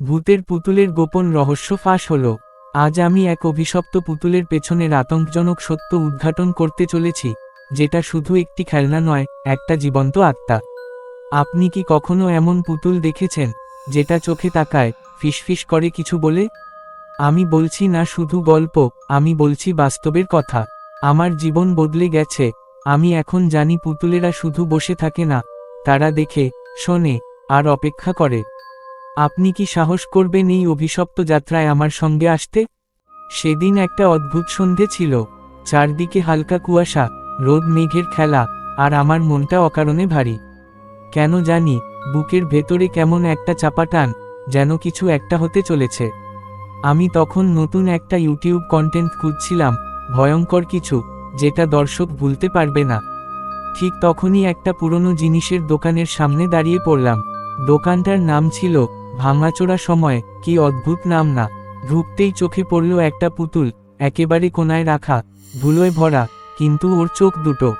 ভূতের পুতুলের গোপন রহস্য ফাঁস হল। আজ আমি এক অভিশপ্ত পুতুলের পেছনের আতঙ্কজনক সত্য উদ্ঘাটন করতে চলেছি, যেটা শুধু একটি খেলনা নয়, একটা জীবন্ত আত্মা। আপনি কি কখনো এমন পুতুল দেখেছেন, যেটা চোখে তাকায়, ফিসফিস করে কিছু বলে? আমি বলছি না শুধু গল্প, আমি বলছি বাস্তবের কথা। আমার জীবন বদলে গেছে, আমি এখন জানি পুতুলেরা শুধু বসে থাকে না, তারা দেখে, শোনে, আর অপেক্ষা করে। আপনি কি সাহস করবেন এই অভিশপ্ত যাত্রায় আমার সঙ্গে আসতে? সেদিন একটা অদ্ভুত সন্ধে ছিল। চারদিকে হালকা কুয়াশা, রোদ, মেঘের খেলা, আর আমার মনটা অকারণে ভারী। কেন জানি, বুকের ভেতরে কেমন একটা চাপা টান, যেন কিছু একটা হতে চলেছে। আমি তখন নতুন একটা ইউটিউব কন্টেন্ট খুঁজছিলাম, ভয়ঙ্কর কিছু, যেটা দর্শক ভুলতে পারবে না। ঠিক তখনই একটা পুরনো জিনিসের দোকানের সামনে দাঁড়িয়ে পড়লাম। দোকানটার নাম ছিল ভাঙাচোরা সময়, কি অদ্ভুত নাম না। ঢুকতেই চোখে পড়ল একটা পুতুল, একেবারে কোনায় রাখা, ধুলোয় ভরা, কিন্তু ওর চোখ দুটো।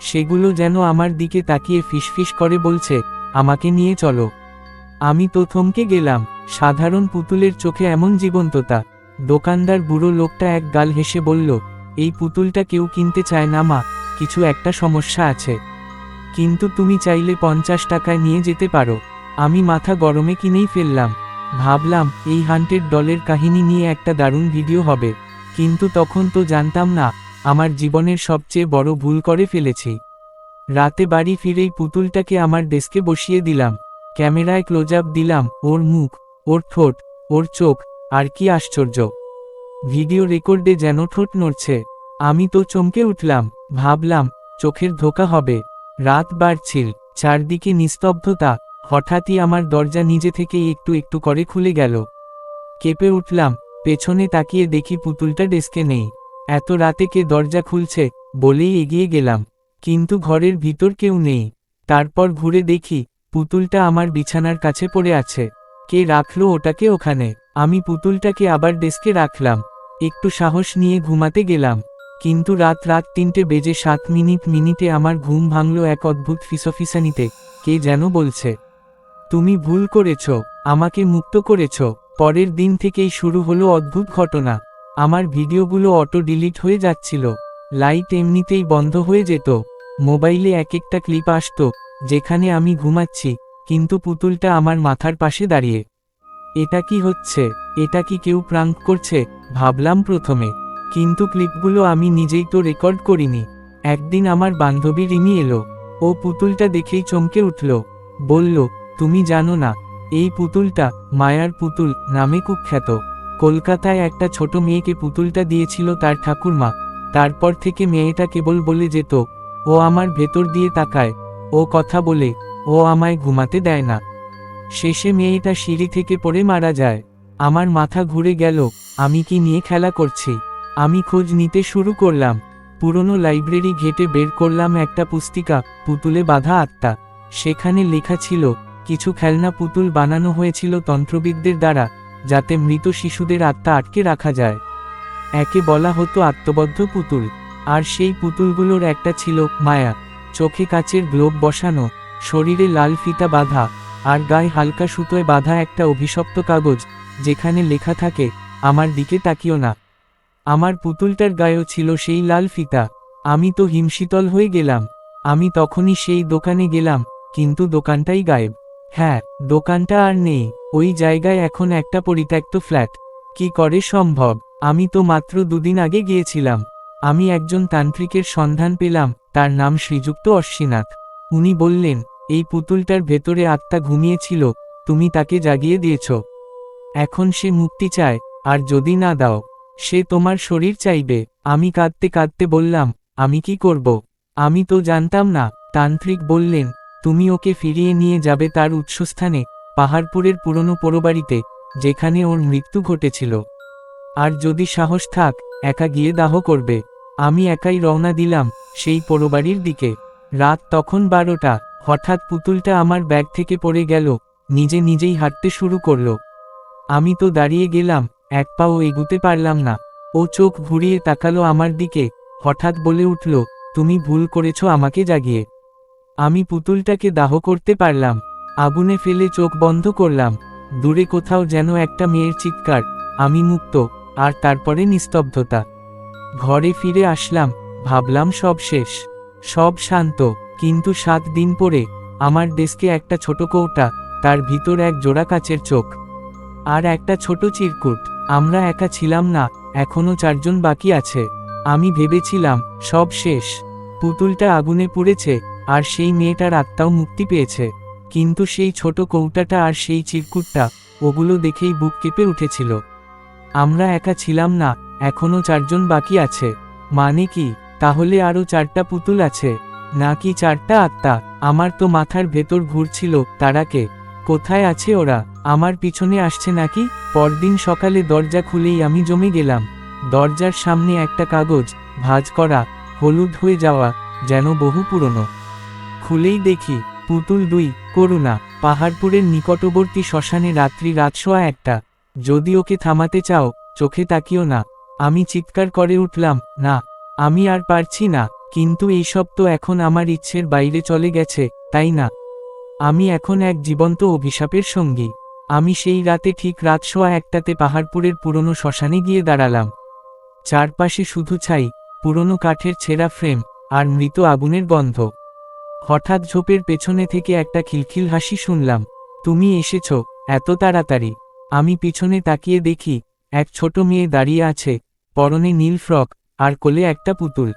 সেগুলো যেন আমার দিকে তাকিয়ে ফিসফিস করে বলছে, আমাকে নিয়ে চলো। আমি তো থমকে গেলাম, সাধারণ পুতুলের চোখে এমন জীবন্ততা। দোকানদার বুড়ো লোকটা এক গাল হেসে বলল, এই পুতুলটা কেউ কিনতে চায় না মা, কিছু একটা সমস্যা আছে। কিন্তু তুমি চাইলে পঞ্চাশ টাকায় নিয়ে যেতে পারো। আমি মাথা গরমে কিনেই ফেললাম। ভাবলাম, এই হান্টের দলের কাহিনী নিয়ে একটা দারুণ ভিডিও হবে। কিন্তু তখন তো জানতাম না, আমার জীবনের সবচেয়ে বড় ভুল করে ফেলেছি। রাতে বাড়ি ফিরেই পুতুলটাকে আমার ডেস্কে বসিয়ে দিলাম। ক্যামেরায় ক্লোজ আপ দিলাম, ওর মুখ, ওর ঠোঁট, ওর চোখ, আর কি আশ্চর্য। ভিডিও রেকর্ডে যেন ঠোঁট নড়ছে। আমি তো চমকে উঠলাম, ভাবলাম, চোখের ধোকা হবে। রাত বাড়ছিল, চারদিকে নিস্তব্ধতা হঠাৎই আমার দরজা নিজে থেকে একটু একটু করে খুলে গেল। কেঁপে উঠলাম, পেছনে তাকিয়ে দেখি পুতুলটা ডেস্কে নেই। এত রাতে কে দরজা খুলছে, বলেই এগিয়ে গেলাম। কিন্তু ঘরের ভিতর কেউ নেই। তারপর ঘুরে দেখি, পুতুলটা আমার বিছানার কাছে পড়ে আছে। কে রাখল ওটাকে ওখানে? আমি পুতুলটাকে আবার ডেস্কে রাখলাম। একটু সাহস নিয়ে ঘুমাতে গেলাম। কিন্তু রাত রাত তিনটে বেজে সাত মিনিট মিনিটে আমার ঘুম ভাঙল এক অদ্ভুত ফিসফিসানিতে। কে যেন বলছে। তুমি ভুল করেছ, আমাকে মুক্ত করেছ। পরের দিন থেকেই শুরু হলো অদ্ভুত ঘটনা। আমার ভিডিওগুলো অটো ডিলিট হয়ে যাচ্ছিল। লাইট এমনিতেই বন্ধ হয়ে যেত। মোবাইলে এক একটা ক্লিপ আসত, যেখানে আমি ঘুমাচ্ছি, কিন্তু পুতুলটা আমার মাথার পাশে দাঁড়িয়ে। এটা কি হচ্ছে? এটা কি কেউ প্রাঙ্ক করছে? ভাবলাম প্রথমে। কিন্তু ক্লিপগুলো আমি নিজেই তো রেকর্ড করিনি। একদিন আমার বান্ধবী রিমি এলো। ও পুতুলটা দেখেই চমকে উঠল। বলল তুমি জানো না, এই পুতুলটা মায়ার পুতুল নামে কুখ্যাত। কলকাতায় একটা ছোট মেয়েকে পুতুলটা দিয়েছিল তার ঠাকুরমা। তারপর থেকে মেয়েটা কেবল বলে যেত, ও আমার ভেতর দিয়ে তাকায়। ও কথা বলে, ও আমায় ঘুমাতে দেয় না। শেষে মেয়েটা সিঁড়ি থেকে পড়ে মারা যায়। আমার মাথা ঘুরে গেল, আমি কি নিয়ে খেলা করছি? আমি খোঁজ নিতে শুরু করলাম। পুরনো লাইব্রেরি ঘেটে বের করলাম একটা পুস্তিকা, পুতুলে বাঁধা আত্মা। সেখানে লেখা ছিল কিছু খেলনা পুতুল বানানো হয়েছিল তন্ত্রবিদদের দ্বারা, যাতে মৃত শিশুদের আত্মা আটকে রাখা যায়। একে বলা হতো আত্মবদ্ধ পুতুল, আর সেই পুতুলগুলোর একটা ছিল মায়া, চোখে কাচের গ্লোব বসানো, শরীরে লাল ফিতা বাঁধা, আর গায়ে হালকা সুতোয় বাঁধা একটা অভিশপ্ত কাগজ, যেখানে লেখা থাকে, আমার দিকে তাকিও না। আমার পুতুলটার গায়েও ছিল সেই লাল ফিতা। আমি তো হিমশীতল হয়ে গেলাম। আমি তখনই সেই দোকানে গেলাম, কিন্তু দোকানটাই গায়েব। হ্যাঁ দোকানটা আর নেই। ওই জায়গায় এখন একটা পরিত্যক্ত ফ্ল্যাট। কি করে সম্ভব? আমি তো মাত্র দুদিন আগে গিয়েছিলাম। আমি একজন তান্ত্রিকের সন্ধান পেলাম, তার নাম শ্রীযুক্ত অশ্বিনাথ। উনি বললেন, এই পুতুলটার ভেতরে আত্মা ঘুমিয়েছিল, তুমি তাকে জাগিয়ে দিয়েছ। এখন সে মুক্তি চায়, আর যদি না দাও, সে তোমার শরীর চাইবে। আমি কাঁদতে কাঁদতে বললাম, আমি কি করব? আমি তো জানতাম না। তান্ত্রিক বললেন তুমি ওকে ফিরিয়ে নিয়ে যাবে তার উৎসস্থানে, পাহাড়পুরের পুরনো পোড়োবাড়িতে যেখানে ওর মৃত্যু ঘটেছিল। আর যদি সাহস থাক, একা গিয়ে দাহ করবে। আমি একাই রওনা দিলাম, সেই পোড়োবাড়ির দিকে। রাত তখন বারোটা, হঠাৎ পুতুলটা আমার ব্যাগ থেকে পড়ে গেল, নিজে নিজেই হাঁটতে শুরু করল। আমি তো দাঁড়িয়ে গেলাম, এক পাও এগুতে পারলাম না। ও চোখ ঘুরিয়ে তাকালো আমার দিকে, হঠাৎ বলে উঠল, তুমি ভুল করেছ আমাকে জাগিয়ে। আমি পুতুলটাকে দাহ করতে পারলাম। আগুনে ফেলে চোখ বন্ধ করলাম। দূরে কোথাও যেন একটা মেয়ের চিৎকার, আমি মুক্ত, আর তারপরে নিস্তব্ধতা। ঘরে ফিরে আসলাম, ভাবলাম সব শেষ। সব শান্ত, কিন্তু সাত দিন পরে, আমার ডেস্কে একটা ছোট কৌটা, তার ভিতর এক জোড়া কাচের চোখ। আর একটা ছোট চিরকুট, আমরা একা ছিলাম না, এখনও চারজন বাকি আছে। আমি ভেবেছিলাম, সব শেষ। পুতুলটা আগুনে পুড়েছে আর সেই মেয়েটার আত্মাও মুক্তি পেয়েছে। কিন্তু সেই ছোট কৌটাটা আর সেই চিরকুটটা, ওগুলো দেখেই বুক কেঁপে উঠেছিল। আমরা একা ছিলাম না, এখনও চারজন বাকি আছে। মানে কি? তাহলে আরও চারটা পুতুল আছে? নাকি চারটা আত্মা? আমার তো মাথার ভেতর ঘুরছিল তারাকে কোথায় আছে ওরা? আমার পিছনে আসছে নাকি? পরদিন সকালে দরজা খুলেই আমি জমে গেলাম। দরজার সামনে একটা কাগজ, ভাঁজ করা, হলুদ হয়ে যাওয়া, যেন বহু পুরনো। খুলেই দেখি, পুতুল দুই, করুণা, পাহাড়পুরের নিকটবর্তী শ্মশানে রাত্রি রাত সোয়া একটা। যদি ওকে থামাতে চাও, চোখে তাকিও না। আমি চিৎকার করে উঠলাম, না, আমি আর পারছি না, কিন্তু এইসব তো এখন আমার ইচ্ছের বাইরে চলে গেছে, তাই না? আমি এখন এক জীবন্ত অভিশাপের সঙ্গী। আমি সেই রাতে ঠিক রাত সোয়া একটাতে পাহাড়পুরের পুরনো শ্মশানে গিয়ে দাঁড়ালাম। চারপাশে শুধু ছাই, পুরনো কাঠের ছেঁড়া ফ্রেম, আর মৃত আগুনের গন্ধ। হঠাৎ ঝোপের পেছনে থেকে একটা খিলখিল হাসি শুনলাম। তুমি এসেছ, এত তাড়াতাড়ি। আমি পিছনে তাকিয়ে দেখি, এক ছোট মেয়ে দাঁড়িয়ে আছে, পরনে নীল ফ্রক, আর কোলে একটা পুতুল।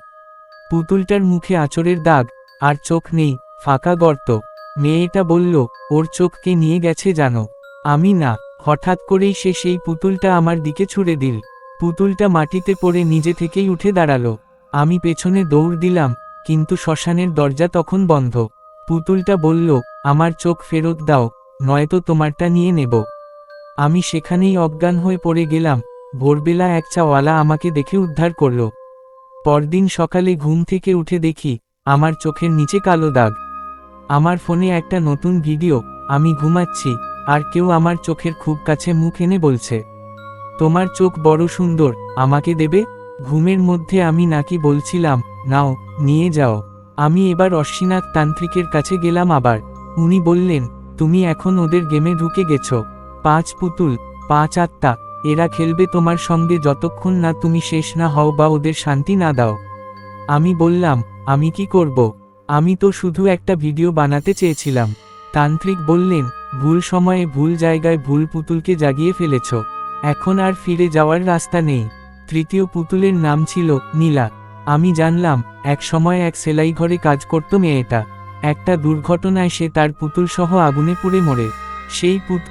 পুতুলটার মুখে আচরের দাগ, আর চোখ নেই, ফাঁকা গর্ত। মেয়েটা বলল, ওর চোখকে নিয়ে গেছে জানো। আমি না, হঠাৎ করেই সে সেই পুতুলটা আমার দিকে ছুড়ে দিল। পুতুলটা মাটিতে পড়ে নিজে থেকেই উঠে দাঁড়াল। আমি পেছনে দৌড় দিলাম কিন্তু শ্মশানের দরজা তখন বন্ধ। পুতুলটা বলল, আমার চোখ ফেরত দাও, নয়তো তোমারটা নিয়ে নেব। আমি সেখানেই অজ্ঞান হয়ে পড়ে গেলাম। ভোরবেলা এক চাওয়ালা আমাকে দেখে উদ্ধার করল। পরদিন সকালে ঘুম থেকে উঠে দেখি, আমার চোখের নিচে কালো দাগ। আমার ফোনে একটা নতুন ভিডিও, আমি ঘুমাচ্ছি, আর কেউ আমার চোখের খুব কাছে মুখ এনে বলছে, তোমার চোখ বড় সুন্দর, আমাকে দেবে? ঘুমের মধ্যে আমি নাকি বলছিলাম নাও, নিয়ে যাও। আমি এবার অশ্বিনাথ তান্ত্রিকের কাছে গেলাম আবার। উনি বললেন, তুমি এখন ওদের গেমে ঢুকে গেছ। পাঁচ পুতুল, পাঁচ আত্মা, এরা খেলবে তোমার সঙ্গে যতক্ষণ না তুমি শেষ না হও বা ওদের শান্তি না দাও। আমি বললাম, আমি কি করব? আমি তো শুধু একটা ভিডিও বানাতে চেয়েছিলাম। তান্ত্রিক বললেন, ভুল সময়ে ভুল জায়গায় ভুল পুতুলকে জাগিয়ে ফেলেছ। এখন আর ফিরে যাওয়ার রাস্তা নেই। তৃতীয় পুতুলের নাম ছিল নীলা। আমি জানলাম, এক সময় এক সেলাই ঘরে কাজ করত মেয়েটা। একটা দুর্ঘটনায় সে তার পুতুল সহ আগুনে পুড়ে মরে। সেই পুত